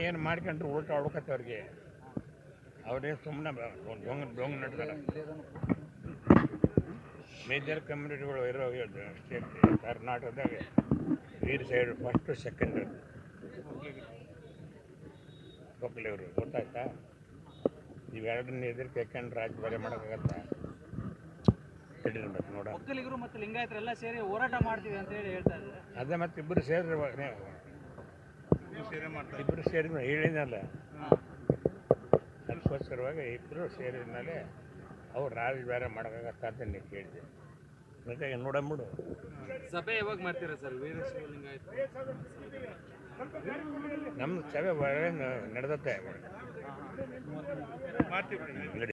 ಏನು ಮಾಡ್ಕೊಂಡ್ರು ಉಲ್ಟ ಅವ್ರಿಗೆ. ಅವ್ರೇನು ಸುಮ್ಮನೆ ಡೊಂಗ್ ಡೊಂಗ್ ನಡ್ತಾರೆ ಮೇಜರ್ ಕಮ್ಯುನಿಟಿಗಳು ಇರೋ ಸ್ಟೇಟ್ ಕರ್ನಾಟಕದಾಗ ವೀರ್ ಸೈಡ್ ಫಸ್ಟು ಸೆಕೆಂಡ್ ಒಕ್ಕಲಿಗರು ಗೊತ್ತಾಯ್ತಾ? ಇವೆರಡನ್ನ ಎದುರು ಹಾಕೊಂಡು ರಾಜ್ಯ ಬೇರೆ ಮಾಡೋಕ್ಕಾಗತ್ತ? ಹಿಡಿದಿರ್ಬೇಕು ನೋಡ ಒಕ್ಕಲಿಗರು ಮತ್ತು ಲಿಂಗಾಯತರೆಲ್ಲ ಸೇರಿ ಹೋರಾಟ ಮಾಡ್ತೀವಿ ಅಂತ ಹೇಳಿ ಹೇಳ್ತಾ ಅದೇ ಮತ್ತೆ ಇಬ್ಬರು ಸೇರಿ ಇಬ್ಬರು ಸೇರಿ ಹೇಳಿದ್ನಲ್ಲ. ಅದಕ್ಕೋಸ್ಕರವಾಗಿ ಇಬ್ಬರು ಸೇರಿದ ಮೇಲೆ ಅವ್ರು ರಾಜ ಬೇರೆ ಮಾಡೋಕ್ಕಾಗತ್ತ ಅಂತ ನೀವು ಕೇಳಿದೆ. ಮತ್ತೆ ನೋಡಂಬಿಡು ಸಭೆ ಯಾವಾಗ ಮಾಡ್ತೀರಾ ಸರ್? ನಮ್ಮ ಸಭೆ ನಡೆದತ್ತೆ ಮಾಡ್ತೀವಿ.